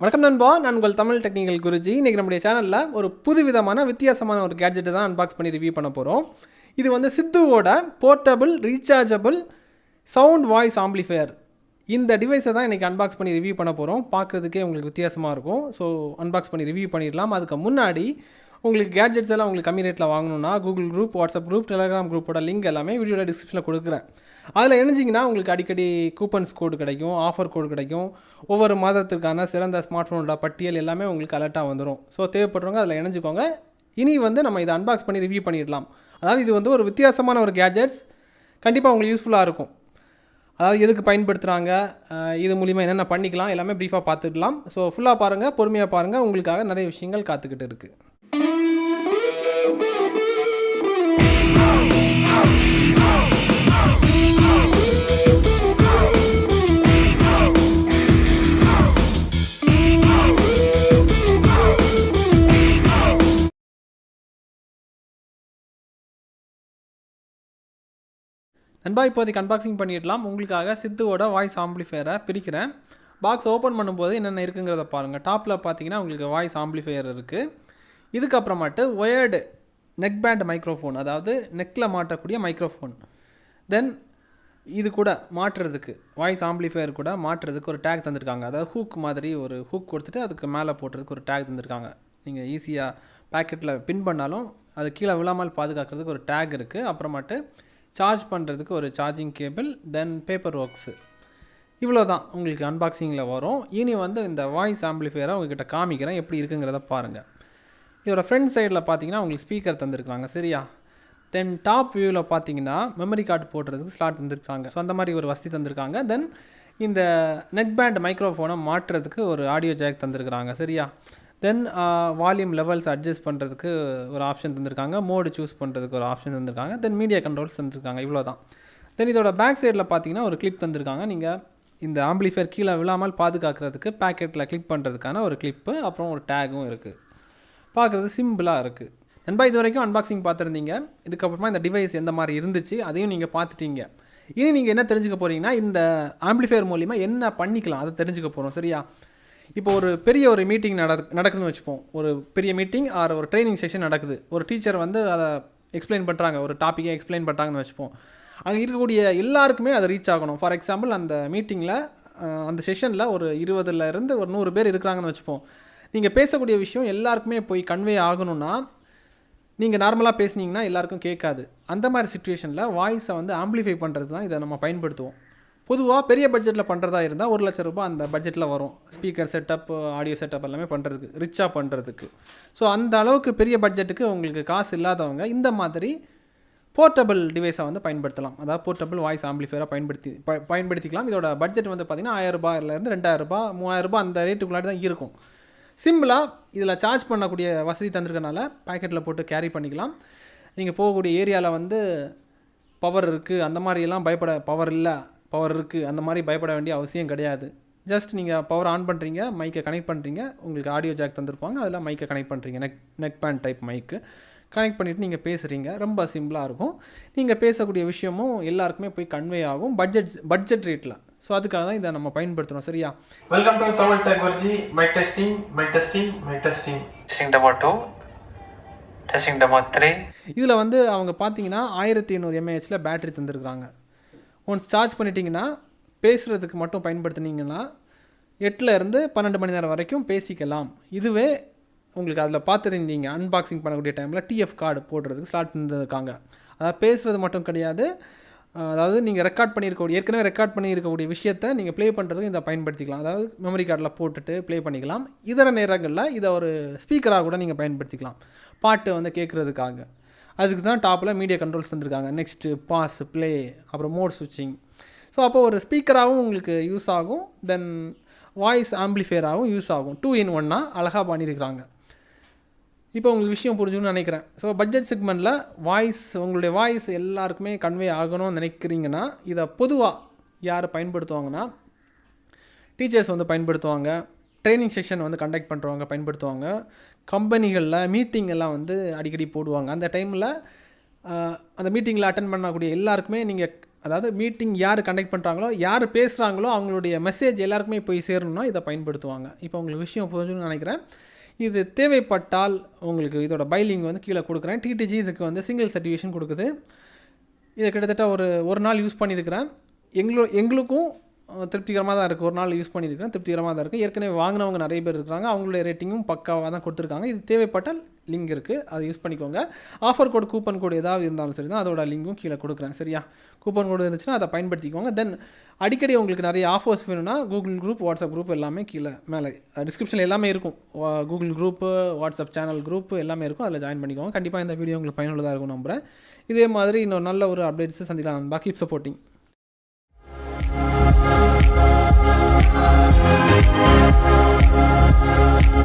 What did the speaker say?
வணக்கம் நண்பா நான் உங்கள் தமிழ் டெக்னிக்கல் குருஜி. இன்றைக்கி நம்முடைய சேனலில் ஒரு புதுவிதமான வித்தியாசமான ஒரு கேட்ஜெட்டை தான் அன்பாக்ஸ் பண்ணி ரிவ்யூ பண்ண போகிறோம் இது வந்து சித்துவோட portable rechargeable sound voice amplifier இந்த டிவைஸை தான் இன்றைக்கி அன்பாக்ஸ் பண்ணி ரிவ்யூ பண்ண போகிறோம் பார்க்குறதுக்கே உங்களுக்கு வித்தியாசமாக இருக்கும். ஸோ அன்பாக்ஸ் பண்ணி ரிவ்யூ பண்ணிடலாம். அதுக்கு முன்னாடி உங்களுக்கு கேட்ஜெட்ஸ் எல்லாம் உங்களுக்கு கம்மி ரேட்டில் வாங்கணும்னா Google group WhatsApp group Telegram குரூப்போட லிங்க் எல்லாமே வீடியோட டிஸ்கிரிப்ஷனில் கொடுக்குறேன். அதில் இணைஞ்சிங்கன்னா உங்களுக்கு அடிக்கடி கூப்பன்ஸ் கோடு கிடைக்கும் ஆஃபர் கோடு கிடைக்கும். ஒவ்வொரு மாதத்திற்கான சிறந்த ஸ்மார்ட் ஃபோனோட பட்டியல் எல்லாமே உங்களுக்கு அலர்ட்டாக வந்துடும் ஸோ தேவைப்படுறவங்க அதில் இணைஞ்சிக்கோங்க. இனி வந்து நம்ம இதை அன்பாக்ஸ் பண்ணி ரிவ்யூ பண்ணிடலாம். அதாவது இது வந்து ஒரு வித்தியாசமான ஒரு கேஜெட்ஸ் கண்டிப்பாக உங்களுக்கு யூஸ்ஃபுல்லாக இருக்கும். அதாவது எதுக்கு பயன்படுத்துகிறாங்க இது மூலிமா என்னென்ன பண்ணிக்கலாம்? எல்லாமே ப்ரீஃபாக பார்த்துக்கலாம் ஸோ ஃபுல்லாக பாருங்கள் பொறுமையாக பாருங்கள் உங்களுக்காக நிறைய விஷயங்கள் காத்துக்கிட்டு இருக்குது நண்பா இப்போதைக்கு அன்பாக்சிங் பண்ணிடலாம். உங்களுக்காக சித்துவோட வாய்ஸ் ஆம்ப்ளிஃபையரை பிரிக்கிறேன். பாக்ஸ் ஓப்பன் பண்ணும்போது என்னென்ன இருக்குங்கிறத பாருங்கள் டாப்பில் பார்த்தீங்கன்னா உங்களுக்கு வாய்ஸ் ஆம்பிளிஃபையர் இருக்குது இதுக்கப்புறமாட்டு ஒயர்டு நெக் பேண்ட் மைக்ரோஃபோன் அதாவது நெக்கில் மாட்டக்கூடிய மைக்ரோஃபோன் தென் இது கூட மாற்றுறதுக்கு வாய்ஸ் ஆம்பிளிஃபையர் கூட மாற்றுறதுக்கு ஒரு டேக் தந்திருக்காங்க. அதாவது ஹூக் மாதிரி ஒரு ஹூக் கொடுத்துட்டு அதுக்கு மேலே போட்டுறதுக்கு ஒரு டேக் தந்திருக்காங்க. நீங்கள் ஈஸியாக பேக்கெட்டில் பின் பண்ணாலும் அது கீழே விழாமல் பாதுகாக்கிறதுக்கு ஒரு டேக் இருக்குது அப்புறமாட்டு சார்ஜ் பண்ணுறதுக்கு ஒரு charging cable then paper works இவ்வளோ தான் உங்களுக்கு அன்பாக்சிங்கில் வரும். இனி வந்து இந்த வாய்ஸ் ஆம்பிளிஃபையரை உங்ககிட்ட காமிக்கிறேன். எப்படி இருக்குங்கிறத பாருங்கள் இதோட ஃப்ரண்ட் சைடில் பார்த்தீங்கன்னா உங்களுக்கு ஸ்பீக்கர் தந்திருக்காங்க சரியா? தென் டாப் வியூவில் பார்த்தீங்கன்னா மெமரி கார்டு போடுறதுக்கு ஸ்லாட் தந்திருக்காங்க ஸோ அந்த மாதிரி ஒரு வசதி தந்திருக்காங்க. தென் இந்த நெக் பேண்ட் மைக்ரோஃபோனை மாற்றுறதுக்கு ஒரு ஆடியோ ஜாக் தந்திருக்கிறாங்க. சரியா? தென் வால்யூம் லெவல்ஸ் அட்ஜஸ்ட் பண்ணுறதுக்கு ஒரு ஆப்ஷன் தந்திருக்காங்க. மோடு சூஸ் பண்ணுறதுக்கு ஒரு ஆப்ஷன் தந்திருக்காங்க. தென் மீடியா கண்ட்ரோல்ஸ் தந்திருக்காங்க. இவ்வளோ தான் தென் இதோட பேக் சைடில் பார்த்தீங்கன்னா ஒரு கிளிப் தந்திருக்காங்க. நீங்கள் இந்த ஆம்பிளிஃபையர் கீழே விழாமல் பாதுகாக்கிறதுக்கு பேக்கெட்டில் கிளிக் பண்ணுறதுக்கான ஒரு கிளிப்பு அப்புறம் ஒரு டேகும் இருக்குது பார்க்குறது சிம்பிளாக இருக்குது நண்பா இது வரைக்கும் அன்பாக்சிங் பார்த்துருந்தீங்க இதுக்கப்புறமா இந்த டிவைஸ் எந்த மாதிரி இருந்துச்சு அதையும் நீங்கள் பார்த்துட்டீங்க இனி நீங்கள் என்ன தெரிஞ்சுக்க போகிறீங்கன்னா இந்த ஆம்பிளிஃபையர் மூலிமா என்ன பண்ணிக்கலாம் அதை தெரிஞ்சுக்க போகிறோம் சரியா? இப்போ ஒரு பெரிய ஒரு மீட்டிங் நட நடக்குதுன்னு வச்சுப்போம். ஒரு பெரிய மீட்டிங் ஆர் ஒரு ட்ரைனிங் செஷன் நடக்குது. ஒரு டீச்சர் வந்து அதை எக்ஸ்பிளைன் பண்ணுறாங்க ஒரு டாப்பிக்கை எக்ஸ்பிளைன் பண்ணுறாங்கன்னு வச்சுப்போம். அங்கே இருக்கக்கூடிய எல்லாருக்குமே அதை ரீச் ஆகணும். ஃபார் எக்ஸாம்பிள் அந்த மீட்டிங்கில் அந்த செஷனில் ஒரு இருபதுல இருந்து ஒரு நூறு பேர் இருக்கிறாங்கன்னு வச்சுப்போம். நீங்கள் பேசக்கூடிய விஷயம் எல்லாருக்குமே போய் கன்வே ஆகணும்னா நீங்கள் நார்மலாக பேசுனீங்கன்னா எல்லாருக்கும் கேட்காது. அந்த மாதிரி சுச்சுவேஷனில் வாய்ஸை வந்து ஆம்ப்ளிஃபை பண்ணுறது தான் இதை நம்ம பயன்படுத்துவோம். பொதுவாக பெரிய பட்ஜெட்டில் பண்ணுறதா இருந்தால் ஒரு லட்ச ரூபாய் அந்த பட்ஜெட்டில் வரும். ஸ்பீக்கர் செட்டப் ஆடியோ செட்டப் எல்லாமே பண்ணுறதுக்கு ரிச்சாக பண்ணுறதுக்கு ஸோ அந்த அளவுக்கு பெரிய பட்ஜெட்டுக்கு உங்களுக்கு காசு இல்லாதவங்க இந்த மாதிரி போர்ட்டபிள் டிவைஸை வந்து பயன்படுத்தலாம். அதாவது போர்ட்டபிள் வாய்ஸ் ஆம்பிளிஃபையராக பயன்படுத்தி ப- பயன்படுத்திக்கலாம். இதோட பட்ஜெட் வந்து பார்த்திங்கன்னா ஆயிரம் ரூபாயிலேருந்து ரெண்டாயிரம் மூவாயிரம் அந்த ரேட்டுக்குள்ளாடி தான் இருக்கும். சிம்பிளாக இதில் சார்ஜ் பண்ணக்கூடிய வசதி தந்திருக்கனால பாக்கெட்டில் போட்டு கேரி பண்ணிக்கலாம். நீங்கள் போகக்கூடிய ஏரியாவில் வந்து பவர் இருக்குது அந்த மாதிரியெல்லாம் பயப்பட பவர் இல்லை. பவர் இருக்குது அந்த மாதிரி பயப்பட வேண்டிய அவசியம் கிடையாது ஜஸ்ட் நீங்கள் பவர் ஆன் பண்ணுறீங்க மைக்கை கனெக்ட் பண்ணுறீங்க உங்களுக்கு ஆடியோ ஜாக் தந்திருப்பாங்க அதில் மைக்கை கனெக்ட் பண்ணுறீங்க neck neck band type mic connect பண்ணிவிட்டு நீங்கள் பேசுகிறீங்க ரொம்ப சிம்பிளாக இருக்கும் நீங்கள் பேசக்கூடிய விஷயமும் எல்லாருக்குமே போய் கன்வே ஆகும் பட்ஜெட் பட்ஜெட் ரேட்டில் ஸோ அதுக்காக தான் இதை நம்ம பயன்படுத்துகிறோம் சரியா Welcome to Tamil Technology. Mic testing, mic testing, mic testing. Testing demo 2. Testing demo 3. இதில் வந்து அவங்க பார்த்தீங்கன்னா ஆயிரத்தி எண்ணூறு எம்ஏஹெச்சில் பேட்டரி தந்திருக்கிறாங்க ஒன்ஸ் சார்ஜ் பண்ணிட்டீங்கன்னா பேசுகிறதுக்கு மட்டும் பயன்படுத்துனீங்கன்னா எட்டுல இருந்து பன்னெண்டு மணி நேரம் வரைக்கும் பேசிக்கலாம். இதுவே உங்களுக்கு அதில் பார்த்துருந்தீங்க அன்பாக்சிங் பண்ணக்கூடிய டைமில் டிஎஃப் கார்டு போடுறதுக்கு ஸ்லாட் இருந்திருக்காங்க. அதாவது பேசுகிறது மட்டும் கிடையாது. அதாவது நீங்கள் ரெக்கார்ட் பண்ணியிருக்கக்கூடிய ஏற்கனவே ரெக்கார்ட் பண்ணியிருக்கக்கூடிய விஷயத்தை நீங்கள் ப்ளே பண்ணுறதுக்கு இதை பயன்படுத்திக்கலாம். அதாவது மெமரி கார்டில் போட்டுட்டு ப்ளே பண்ணிக்கலாம். இதர நேரங்களில் இதை ஒரு ஸ்பீக்கராக கூட நீங்கள் பயன்படுத்திக்கலாம். பாட்டு வந்து கேட்குறதுக்காக அதுக்கு தான் டாப்பில் மீடியா கண்ட்ரோல்ஸ் தந்திருக்காங்க. நெக்ஸ்ட்டு பாஸ் ப்ளே அப்புறம் மோட் ஸ்விட்சிங் ஸோ அப்போ ஒரு ஸ்பீக்கராகவும் உங்களுக்கு யூஸ் ஆகும். தென் வாய்ஸ் ஆம்பிளிஃபையராகவும் யூஸ் ஆகும். டூ இன் ஒன்னா அழகாக பண்ணியிருக்கிறாங்க இப்போ உங்களுக்கு விஷயம் புரிஞ்சுன்னு நினைக்கிறேன். ஸோ பட்ஜெட் செக்மெண்ட்டில் வாய்ஸ் உங்களுடைய வாய்ஸ் எல்லாருக்குமே கன்வே ஆகணும்னு நினைக்கிறீங்கன்னா இதை பொதுவாக யார் பயன்படுத்துவாங்கன்னா டீச்சர்ஸ் வந்து பயன்படுத்துவாங்க. ட்ரைனிங் செஷன் வந்து கண்டக்ட் பண்ணுறவங்க பயன்படுத்துவாங்க. கம்பெனிகளில் மீட்டிங் எல்லாம் வந்து அடிக்கடி போடுவாங்க. அந்த டைமில் அந்த மீட்டிங்கில் அட்டன் பண்ணக்கூடிய எல்லாருக்குமே நீங்கள் அதாவது மீட்டிங் யார் கண்டக்ட் பண்ணுறாங்களோ யார் பேசுகிறாங்களோ அவங்களுடைய மெசேஜ் எல்லாருக்குமே போய் சேரணும்னா இதை பயன்படுத்துவாங்க. இப்போ உங்களுக்கு விஷயம் புரிஞ்சுன்னு நினைக்கிறேன். இது தேவைப்பட்டால் உங்களுக்கு இதோட பைலிங் வந்து கீழே கொடுக்குறேன். டிடிஜி இதுக்கு வந்து சிங்கிள் சர்டிஃபிகேஷன் கொடுக்குது. இதை கிட்டத்தட்ட ஒரு ஒரு நாள் யூஸ் பண்ணியிருக்கிறேன். எங்களோ எங்களுக்கும் திருப்திகரமாக தான் இருக்குது ஒரு நாள் யூஸ் பண்ணியிருக்கேன் திருப்திகரமாக தான் இருக்குது ஏற்கனவே வாங்கினவங்க நிறைய பேர் இருக்கிறாங்க. அவங்களுடைய ரேட்டிங்கும் பக்காவாக தான் கொடுத்துருக்காங்க. இது தேவைப்பட்டால் லிங்க் இருக்குது அதை யூஸ் பண்ணிக்கோங்க. ஆஃபர் கோட் கூப்பன் கோடு ஏதாவது இருந்தாலும் சரி தான் அதோட லிங்க்கும் கீழே கொடுக்குறேன். சரியா? கூப்பன் கோடு இருந்துச்சுன்னா அதை பயன்படுத்திக்கோங்க. தென் அடிக்கடி உங்களுக்கு நிறைய ஆஃபர்ஸ் வேணும்னா கூகுள் குரூப் வாட்ஸ்அப் குரூப் எல்லாமே கீழே மேலே டிஸ்கிரிப்ஷனில் எல்லாமே இருக்கும். Google group WhatsApp channel group எல்லாமே இருக்கும். அதில் ஜாயின் பண்ணிக்கோங்க. கண்டிப்பாக இந்த வீடியோ உங்களுக்கு பயனுள்ளதாக இருக்கும் நம்புகிறேன் இதே மாதிரி இன்னொரு நல்ல ஒரு அப்டேட்ஸ் சந்திக்கலாம். பாக்கி சப்போர்ட்டிங் சப்போர்ட்டிங்